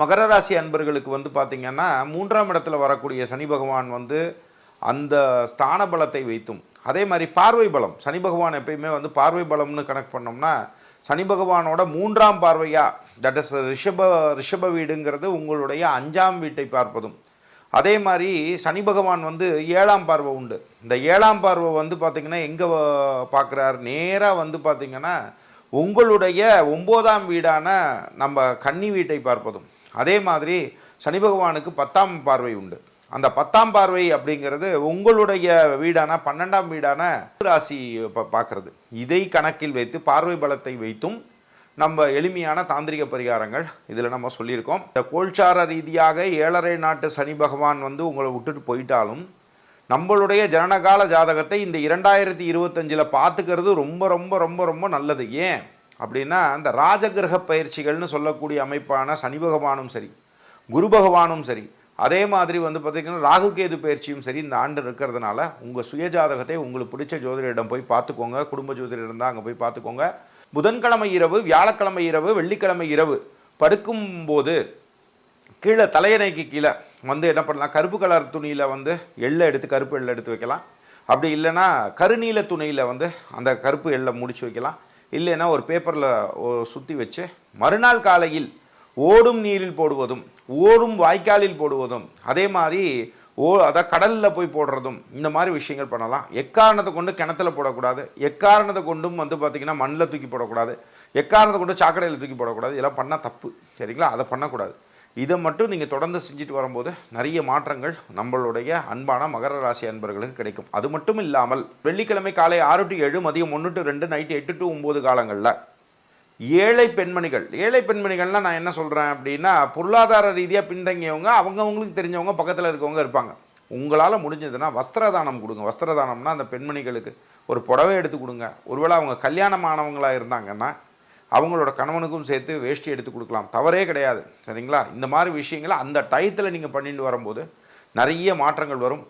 மகர ராசி அன்பர்களுக்கு வந்து பார்த்தீங்கன்னா மூன்றாம் இடத்துல வரக்கூடிய சனி பகவான் வந்து அந்த ஸ்தான பலத்தை வைத்தும் அதே மாதிரி பார்வை பலம். சனி பகவான் எப்பயுமே வந்து பார்வை பலம்னு கனெக்ட் பண்ணோம்னா சனி பகவானோட மூன்றாம் பார்வையா தட் இஸ் ரிஷப ரிஷப வீடுங்கிறது உங்களுடைய அஞ்சாம் வீட்டை பார்ப்பதும். அதே மாதிரி சனி பகவான் வந்து ஏழாம் பார்வை உண்டு. இந்த ஏழாம் பார்வை வந்து பார்த்தீங்கன்னா எங்கே பார்க்குறாரு? நேராக வந்து பார்த்தீங்கன்னா உங்களுடைய ஒம்போதாம் வீடான நம்ம கன்னி வீட்டை பார்ப்பதும். அதே மாதிரி சனி பகவானுக்கு பத்தாம் பார்வை உண்டு. அந்த பத்தாம் பார்வை அப்படிங்கிறது உங்களுடைய வீடான பன்னெண்டாம் வீடான ராசி பா- இதை கணக்கில் வைத்து பார்வை பலத்தை வைத்தும் நம்ம எளிமையான தாந்திரிக பரிகாரங்கள் இதில் நம்ம சொல்லியிருக்கோம். இந்த கோல்சார ரீதியாக ஏழரை நாட்டு சனி பகவான் வந்து உங்களை விட்டுட்டு போயிட்டாலும் நம்மளுடைய ஜனனகால ஜாதகத்தை இந்த இரண்டாயிரத்தி இருபத்தஞ்சில் பார்த்துக்கிறது ரொம்ப ரொம்ப ரொம்ப ரொம்ப நல்லது. ஏன்? அப்படின்னா அந்த ராஜகிரக பயிற்சிகள்னு சொல்லக்கூடிய அமைப்பான சனி பகவானும் சரி குரு பகவானும் சரி அதே மாதிரி வந்து பார்த்திங்கன்னா ராகு கேது பயிற்சியும் சரி இந்த ஆண்டு இருக்கிறதுனால உங்கள் சுயஜாதகத்தை உங்களுக்கு பிடிச்ச ஜோதிடரிடம் போய் பார்த்துக்கோங்க குடும்ப ஜோதிடரிடம் தான் அங்கே போய் பார்த்துக்கோங்க. புதன்கிழமை இரவு வியாழக்கிழமை இரவு வெள்ளிக்கிழமை இரவு படுக்கும்போது கீழே தலையணைக்கு கீழே வந்து என்ன பண்ணலாம் கருப்பு கலர் துணியில் வந்து எள்ளை எடுத்து கருப்பு எள்ளை எடுத்து வைக்கலாம். அப்படி இல்லைன்னா கருநீல துணியில் வந்து அந்த கருப்பு எள்ளை முடிச்சு வைக்கலாம். இல்லைன்னா ஒரு பேப்பரில் சுற்றி வச்சு மறுநாள் காலையில் ஓடும் நீரில் போடுவதும் ஓடும் வாய்க்காலில் போடுவதும் அதே மாதிரி ஓ அதான் கடலில் போய் போடுறதும் இந்த மாதிரி விஷயங்கள் பண்ணலாம். எக்காரணத்தை கொண்டு கிணத்துல போடக்கூடாது? எக்காரணத்தை கொண்டும் வந்து பார்த்திங்கன்னா மண்ணில் தூக்கி போடக்கூடாது? எக்காரணத்தை கொண்டு சாக்கடையில் தூக்கி போடக்கூடாது? இதெல்லாம் பண்ணால் தப்பு சரிங்களா? அதை பண்ணக்கூடாது. இதை மட்டும் நீங்கள் தொடர்ந்து செஞ்சுட்டு வரும்போது நிறைய மாற்றங்கள் நம்மளுடைய அன்பான மகர ராசி அன்பர்களுக்கு கிடைக்கும். அது மட்டும் இல்லாமல் வெள்ளிக்கிழமை காலை ஆறு டு ஏழு மதியம் ஒன்று டு ரெண்டு நைட்டு எட்டு டு ஒம்பது காலங்களில் ஏழை பெண்மணிகள் ஏழை பெண்மணிகள்லாம் நான் என்ன சொல்கிறேன் அப்படின்னா பொருளாதார ரீதியாக பின்தங்கியவங்க அவங்கவுங்களுக்கு தெரிஞ்சவங்க பக்கத்தில் இருக்கவங்க இருப்பாங்க. உங்களால் முடிஞ்சதுன்னா வஸ்திரதானம் கொடுங்க. வஸ்திரதானம்னா அந்த பெண்மணிகளுக்கு ஒரு புடவை எடுத்து கொடுங்க. ஒருவேளை அவங்க கல்யாணமானவங்களாக இருந்தாங்கன்னா அவங்களோட கணவனுக்கும் சேர்த்து வேஷ்டி எடுத்து கொடுக்கலாம். தவறே கிடையாது. சரிங்களா? இந்த மாதிரி விஷயங்களை அந்த டயத்தில் நீங்கள் பண்ணிட்டு வரும்போது நிறைய மாற்றங்கள் வரும்.